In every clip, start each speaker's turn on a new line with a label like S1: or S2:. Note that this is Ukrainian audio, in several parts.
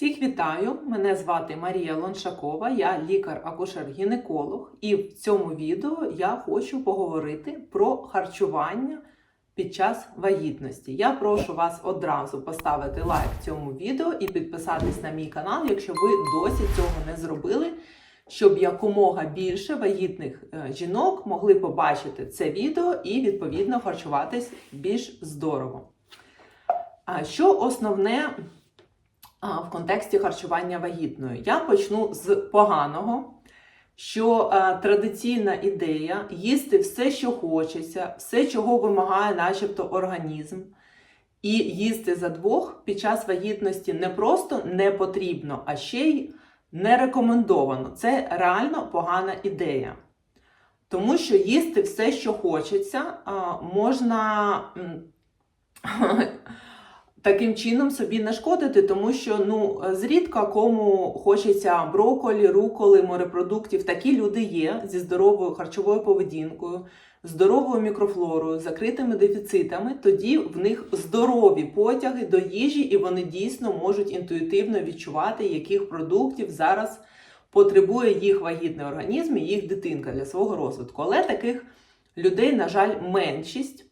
S1: Всіх вітаю! Мене звати Марія Лоншакова, я лікар-акушер-гінеколог, і в цьому відео я хочу поговорити про харчування під час вагітності. Я прошу вас одразу поставити лайк цьому відео і підписатись на мій канал, якщо ви досі цього не зробили, щоб якомога більше вагітних е, жінок могли побачити це відео і відповідно харчуватись більш здорово. А що основне в контексті харчування вагітною. Я почну з поганого, що а, традиційна ідея їсти все, що хочеться, все, чого вимагає, начебто, організм, і їсти за двох під час вагітності не просто не потрібно, а ще й не рекомендовано. Це реально погана ідея. Тому що їсти все, що хочеться, можна. таким чином собі нашкодити, тому що ну зрідка кому хочеться броколі, руколи, морепродуктів. Такі люди є зі здоровою харчовою поведінкою, здоровою мікрофлорою, закритими дефіцитами. Тоді в них здорові потяги до їжі, і вони дійсно можуть інтуїтивно відчувати, яких продуктів зараз потребує їх вагітний організм і їх дитинка для свого розвитку. Але таких людей, на жаль, меншість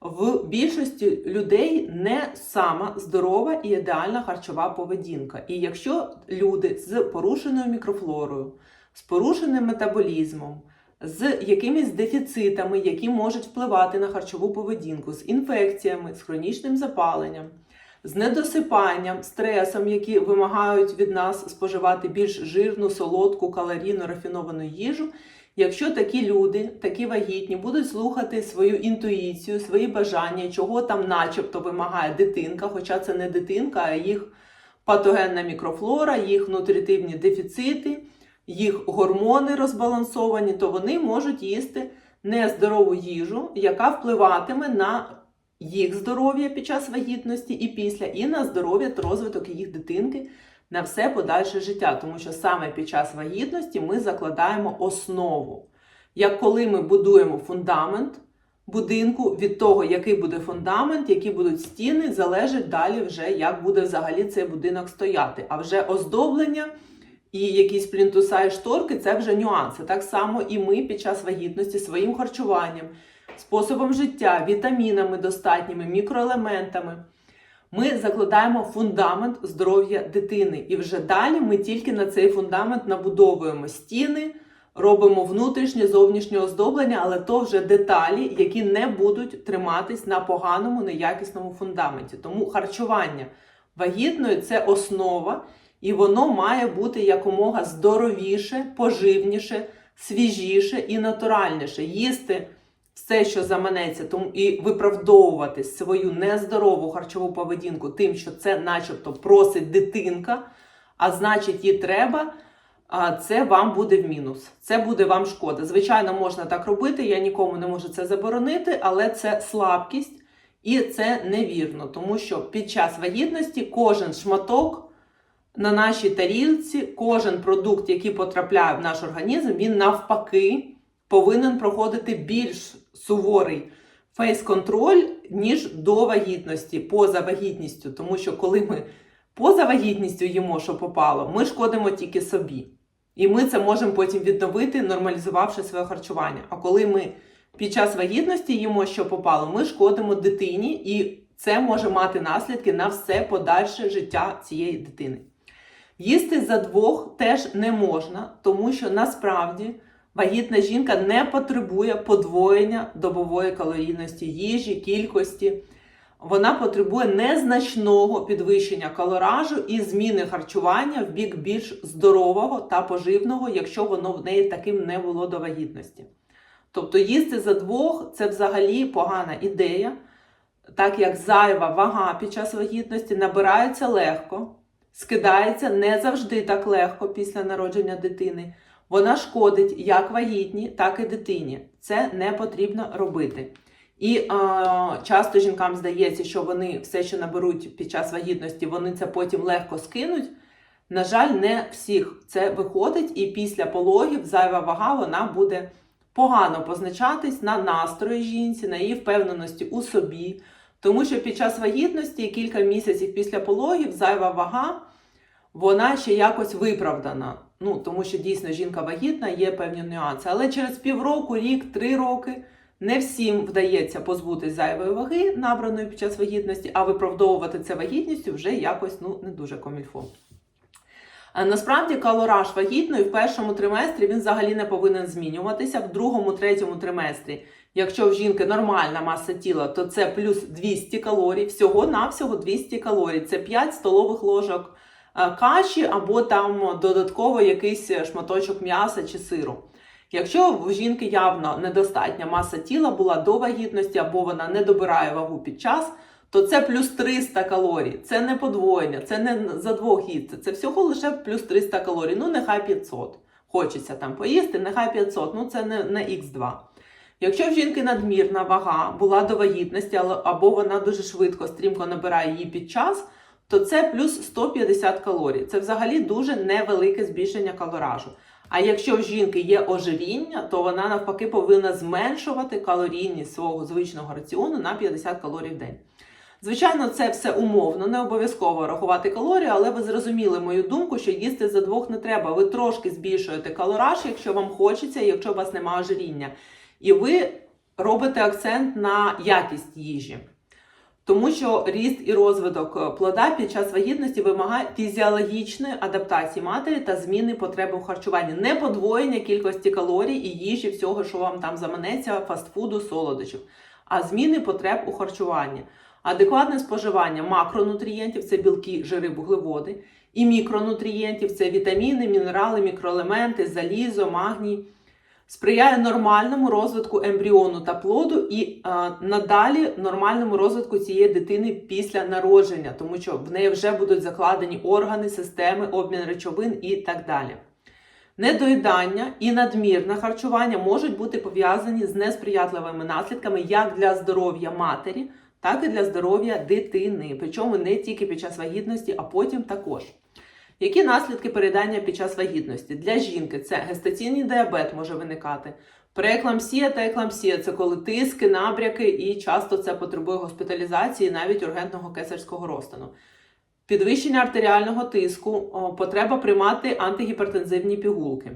S1: в більшості людей не сама здорова і ідеальна харчова поведінка. І якщо люди з порушеною мікрофлорою, з порушеним метаболізмом, з якимись дефіцитами, які можуть впливати на харчову поведінку, з інфекціями, з хронічним запаленням, з недосипанням, стресом, які вимагають від нас споживати більш жирну, солодку, калорійну, рафіновану їжу, Якщо такі люди, такі вагітні, будуть слухати свою інтуїцію, свої бажання, чого там, начебто, вимагає дитинка, хоча це не дитинка, а їх патогенна мікрофлора, їх нутритивні дефіцити, їх гормони розбалансовані, то вони можуть їсти нездорову їжу, яка впливатиме на їх здоров'я під час вагітності і після, і на здоров'я та розвиток їх дитинки на все подальше життя, тому що саме під час вагітності ми закладаємо основу. Як коли ми будуємо фундамент будинку, від того, який буде фундамент, які будуть стіни, залежить далі, вже як буде взагалі цей будинок стояти. А вже оздоблення і якісь плінтуса і шторки це вже нюанси. Так само і ми під час вагітності своїм харчуванням, способом життя, вітамінами достатніми, мікроелементами. Ми закладаємо фундамент здоров'я дитини, і вже далі ми тільки на цей фундамент набудовуємо стіни, робимо внутрішнє зовнішнє оздоблення, але то вже деталі, які не будуть триматись на поганому, неякісному фундаменті. Тому харчування вагітної це основа, і воно має бути якомога здоровіше, поживніше, свіжіше і натуральніше. Їсти все, що заманеться, тому і виправдовувати свою нездорову харчову поведінку тим, що це, начебто, просить дитинка, а значить, їй треба. Це вам буде в мінус, це буде вам шкода. Звичайно, можна так робити, я нікому не можу це заборонити, але це слабкість і це невірно, тому що під час вагітності кожен шматок на нашій тарілці, кожен продукт, який потрапляє в наш організм, він навпаки повинен проходити більш суворий фейс-контроль, ніж до вагітності, поза вагітністю. Тому що коли ми поза вагітністю їмо, що попало, ми шкодимо тільки собі. І ми це можемо потім відновити, нормалізувавши своє харчування. А коли ми під час вагітності їмо, що попало, ми шкодимо дитині, і це може мати наслідки на все подальше життя цієї дитини. Їсти за двох теж не можна, тому що насправді вагітна жінка не потребує подвоєння добової калорійності їжі, кількості. Вона потребує незначного підвищення калоражу і зміни харчування в бік більш здорового та поживного, якщо воно в неї таким не було до вагітності. Тобто їсти за двох це взагалі погана ідея, так як зайва вага під час вагітності набирається легко, скидається не завжди так легко після народження дитини. Вона шкодить як вагітні, так і дитині. Це не потрібно робити. І е, часто жінкам здається, що вони все, що наберуть під час вагітності, вони це потім легко скинуть. На жаль, не всіх це виходить, і після пологів зайва вага вона буде погано позначатись на настрої жінці, на її впевненості у собі. Тому що під час вагітності кілька місяців після пологів зайва вага вона ще якось виправдана. Ну, тому що дійсно жінка вагітна, є певні нюанси. Але через півроку, рік, три роки не всім вдається позбутись зайвої ваги, набраної під час вагітності, а виправдовувати це вагітністю вже якось ну, не дуже комільфо. Насправді калораж вагітної в першому триместрі він взагалі не повинен змінюватися. В другому, третьому триместрі, якщо в жінки нормальна маса тіла, то це плюс 200 калорій, всього-навсього 200 калорій. Це 5 столових ложок е, каші або там додатково якийсь шматочок м'яса чи сиру. Якщо в жінки явно недостатня маса тіла була до вагітності, або вона не добирає вагу під час, то це плюс 300 калорій. Це не подвоєння, це не за двох їсти. Це всього лише плюс 300 калорій. Ну, нехай 500. Хочеться там поїсти, нехай 500. Ну, це не, не х2. Якщо в жінки надмірна вага була до вагітності, або вона дуже швидко, стрімко набирає її під час, то це плюс 150 калорій. Це взагалі дуже невелике збільшення калоражу. А якщо в жінки є ожиріння, то вона навпаки повинна зменшувати калорійність свого звичного раціону на 50 калорій в день. Звичайно, це все умовно, не обов'язково рахувати калорії, але ви зрозуміли мою думку, що їсти за двох не треба. Ви трошки збільшуєте калораж, якщо вам хочеться, якщо у вас немає ожиріння. І ви робите акцент на якість їжі. Тому що ріст і розвиток е, плода під час вагітності вимагає фізіологічної адаптації матері та зміни потреби у харчуванні, не подвоєння кількості калорій і їжі, всього, що вам там заманеться, фастфуду, солодощів, а зміни потреб у харчуванні. Адекватне споживання макронутрієнтів це білки, жири, вуглеводи, і мікронутрієнтів це вітаміни, мінерали, мікроелементи, залізо, магній. Сприяє нормальному розвитку ембріону та плоду і е, надалі нормальному розвитку цієї дитини після народження, тому що в неї вже будуть закладені органи, системи, обмін речовин і так далі. Недоїдання і надмірне харчування можуть бути пов'язані з несприятливими наслідками як для здоров'я матері, так і для здоров'я дитини. Причому не тільки під час вагітності, а потім також. Які наслідки переїдання під час вагітності? Для жінки це гестаційний діабет може виникати. Прееклампсія та еклампсія це коли тиски, набряки, і часто це потребує госпіталізації, навіть ургентного кесарського розтину. Підвищення артеріального тиску, потреба приймати антигіпертензивні пігулки,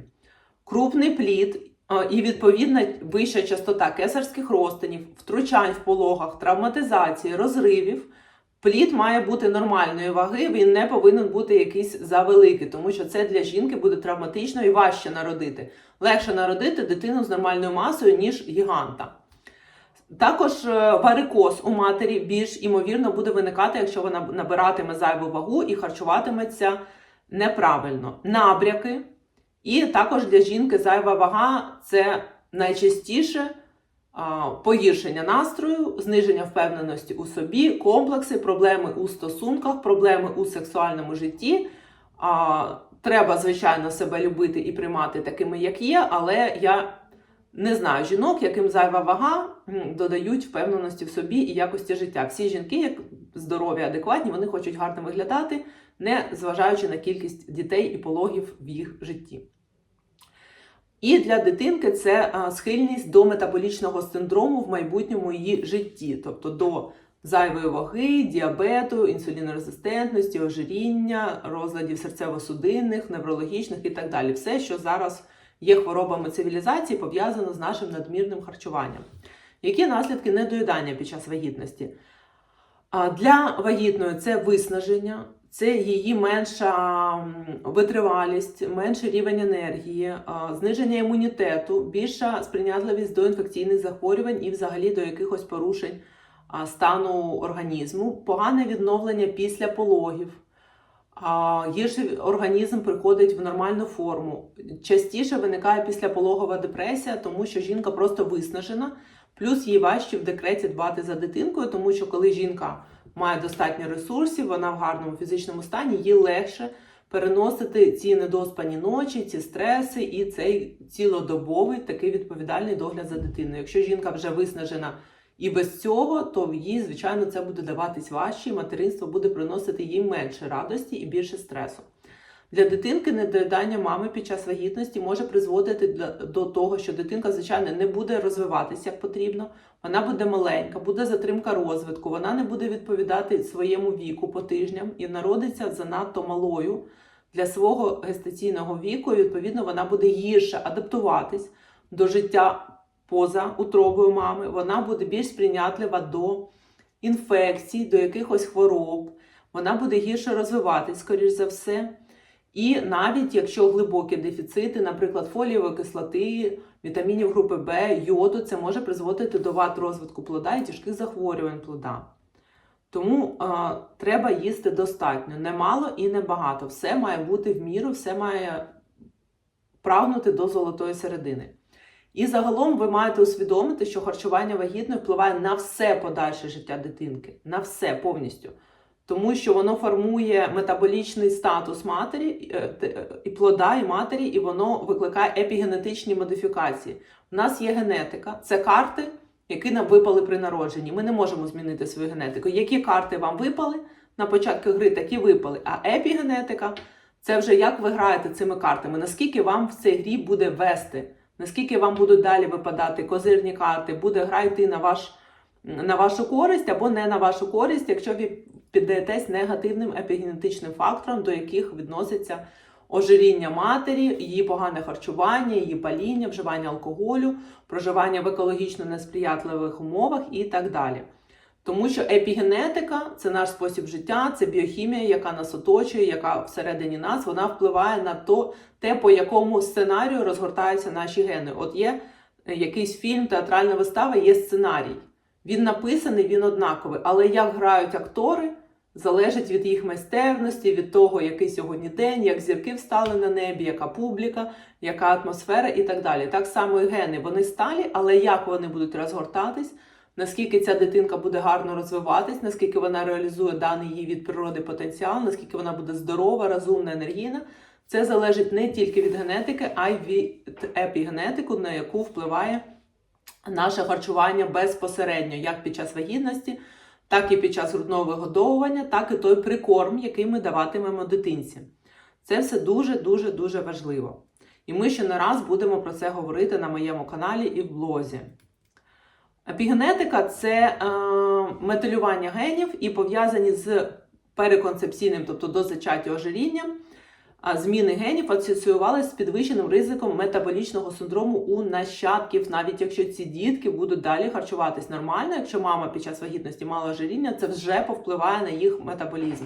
S1: крупний плід і відповідна вища частота кесарських розтинів, втручань в пологах, травматизації, розривів. Плід має бути нормальної ваги, він не повинен бути якийсь завеликий, тому що це для жінки буде травматично і важче народити. Легше народити дитину з нормальною масою, ніж гіганта. Також е, варикоз у матері більш імовірно буде виникати, якщо вона набиратиме зайву вагу і харчуватиметься неправильно. Набряки. І також для жінки зайва вага це найчастіше погіршення настрою, зниження впевненості у собі, комплекси, проблеми у стосунках, проблеми у сексуальному житті. Треба, звичайно, себе любити і приймати такими, як є, але я не знаю жінок, яким зайва вага додають впевненості в собі і якості життя. Всі жінки, як здорові, адекватні, вони хочуть гарно виглядати, не зважаючи на кількість дітей і пологів в їх житті. І для дитинки це схильність до метаболічного синдрому в майбутньому її житті, тобто до зайвої ваги, діабету, інсулінорезистентності, ожиріння, розладів серцево-судинних, неврологічних і так далі. Все, що зараз є хворобами цивілізації, пов'язано з нашим надмірним харчуванням. Які наслідки недоїдання під час вагітності? Для вагітної це виснаження, це її менша витривалість, менший рівень енергії, зниження імунітету, більша сприйнятливість до інфекційних захворювань і взагалі до якихось порушень стану організму, погане відновлення після пологів. А, Гірше організм приходить в нормальну форму. Частіше виникає післяпологова депресія, тому що жінка просто виснажена, плюс їй важче в декреті дбати за дитинкою, тому що коли жінка має достатньо ресурсів, вона в гарному фізичному стані, їй легше переносити ці недоспані ночі, ці стреси і цей цілодобовий такий відповідальний догляд за дитиною. Якщо жінка вже виснажена і без цього, то їй, звичайно, це буде даватись важче, і материнство буде приносити їй менше радості і більше стресу. Для дитинки недоїдання мами під час вагітності може призводити до того, що дитинка, звичайно, не буде розвиватися як потрібно, вона буде маленька, буде затримка розвитку, вона не буде відповідати своєму віку по тижням і народиться занадто малою для свого гестаційного віку. І, відповідно, вона буде гірше адаптуватись до життя поза утробою мами. Вона буде більш сприйнятлива до інфекцій, до якихось хвороб. Вона буде гірше розвиватись, скоріш за все. І навіть якщо глибокі дефіцити, наприклад, фолієвої кислоти, вітамінів групи Б, йоду, це може призводити до вад розвитку плода і тяжких захворювань плода. Тому е, треба їсти достатньо, не мало і не багато. Все має бути в міру, все має прагнути до золотої середини. І загалом ви маєте усвідомити, що харчування вагітної впливає на все подальше життя дитинки, на все повністю. Тому що воно формує метаболічний статус матері е, е, і плода, і матері, і воно викликає епігенетичні модифікації. У нас є генетика, це карти, які нам випали при народженні. Ми не можемо змінити свою генетику. Які карти вам випали на початку гри, такі випали. А епігенетика це вже як ви граєте цими картами, наскільки вам в цій грі буде вести, наскільки вам будуть далі випадати козирні карти, буде гра йти на, ваш, на вашу користь або не на вашу користь, якщо ви піддаєтесь негативним епігенетичним факторам, до яких відноситься ожиріння матері, її погане харчування, її паління, вживання алкоголю, проживання в екологічно несприятливих умовах і так далі. Тому що епігенетика це наш спосіб життя, це біохімія, яка нас оточує, яка всередині нас, вона впливає на то, те, по якому сценарію розгортаються наші гени. От є е, якийсь фільм, театральна вистава, є сценарій. Він написаний, він однаковий, але як грають актори, залежить від їх майстерності, від того, який сьогодні день, як зірки встали на небі, яка публіка, яка атмосфера і так далі. Так само і гени вони сталі, але як вони будуть розгортатись, наскільки ця дитинка буде гарно розвиватись, наскільки вона реалізує даний їй від природи потенціал, наскільки вона буде здорова, розумна, енергійна. Це залежить не тільки від генетики, а й від епігенетику, на яку впливає наше харчування безпосередньо, як під час вагітності, так і під час грудного вигодовування, так і той прикорм, який ми даватимемо дитинці. Це все дуже дуже важливо. І ми ще не раз будемо про це говорити на моєму каналі і в блозі. Епігенетика це е, металювання генів і пов'язані з переконцепційним, тобто до зачаття ожирінням, зміни генів асоціювалися з підвищеним ризиком метаболічного синдрому у нащадків, навіть якщо ці дітки будуть далі харчуватись нормально, якщо мама під час вагітності мала ожиріння, це вже повпливає на їх метаболізм.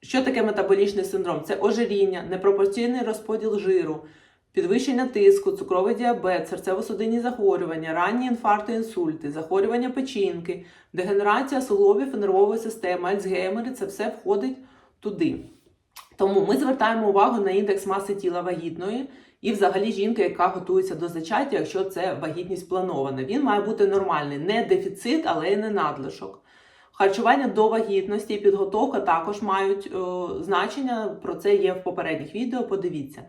S1: Що таке метаболічний синдром? Це ожиріння, непропорційний розподіл жиру, підвищення тиску, цукровий діабет, серцево-судинні захворювання, ранні інфаркти, інсульти, захворювання печінки, дегенерація суглобів і нервової системи, альцгеймери це все входить туди. Тому ми звертаємо увагу на індекс маси тіла вагітної і взагалі жінки, яка готується до зачаття, якщо це вагітність планована. Він має бути нормальний, не дефіцит, але й не надлишок. Харчування до вагітності і підготовка також мають е, значення. Про це є в попередніх відео. Подивіться.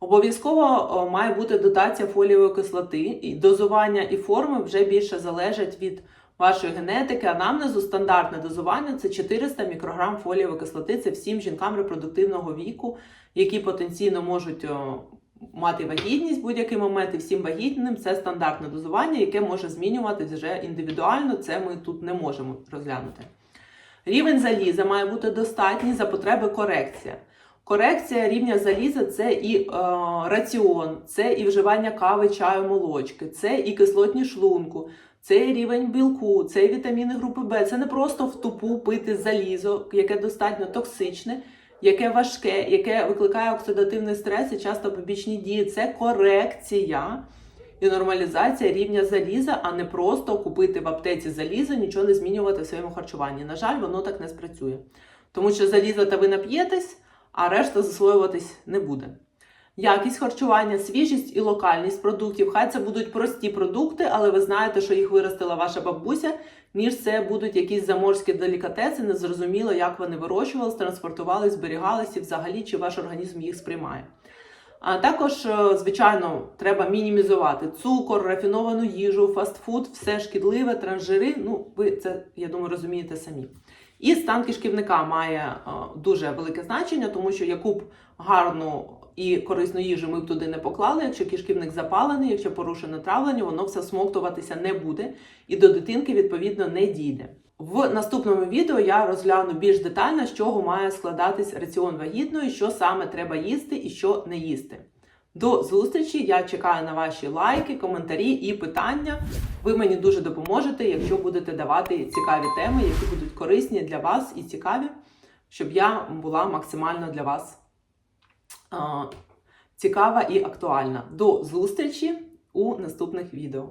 S1: Обов'язково е, має бути дотація фолієвої кислоти, і дозування і форми вже більше залежать від вашої генетики. Анамнезу стандартне дозування це 400 мікрограм фолієвої кислоти. Це всім жінкам репродуктивного віку, які потенційно можуть мати вагітність в будь-який момент, і всім вагітним це стандартне дозування, яке може змінюватись вже індивідуально. Це ми тут не можемо розглянути. Рівень заліза має бути достатній за потреби корекція. Корекція рівня заліза це і е, раціон, це і вживання кави, чаю, молочки, це і кислотні шлунку, це рівень білку, це вітаміни групи Б. Це не просто в тупу пити залізо, яке достатньо токсичне, яке важке, яке викликає оксидативний стрес і часто побічні дії. Це корекція і нормалізація рівня заліза, а не просто купити в аптеці залізо, нічого не змінювати в своєму харчуванні. На жаль, воно так не спрацює. Тому що заліза та ви нап'єтесь, а решта засвоюватись не буде. Якість харчування, свіжість і локальність продуктів. Хай це будуть прості продукти, але ви знаєте, що їх виростила ваша бабуся, ніж це будуть якісь заморські делікатеси, незрозуміло, як вони вирощувалися, транспортувалися, зберігалися і взагалі чи ваш організм їх сприймає. А також, е, звичайно, треба мінімізувати цукор, рафіновану їжу, фастфуд, все шкідливе, транжири. Ну, ви це, я думаю, розумієте самі. І стан кишківника має е, дуже велике значення, тому що яку б гарну і корисну їжу ми б туди не поклали, якщо кишківник запалений, якщо порушено травлення, воно все всмоктуватися не буде і до дитинки відповідно не дійде. В наступному відео я розгляну більш детально, з чого має складатись раціон вагітної, що саме треба їсти і що не їсти. До зустрічі! Я чекаю на ваші лайки, коментарі і питання. Ви мені дуже допоможете, якщо будете давати цікаві теми, які будуть корисні для вас і цікаві, щоб я була максимально для вас цікава і актуальна. До зустрічі у наступних відео.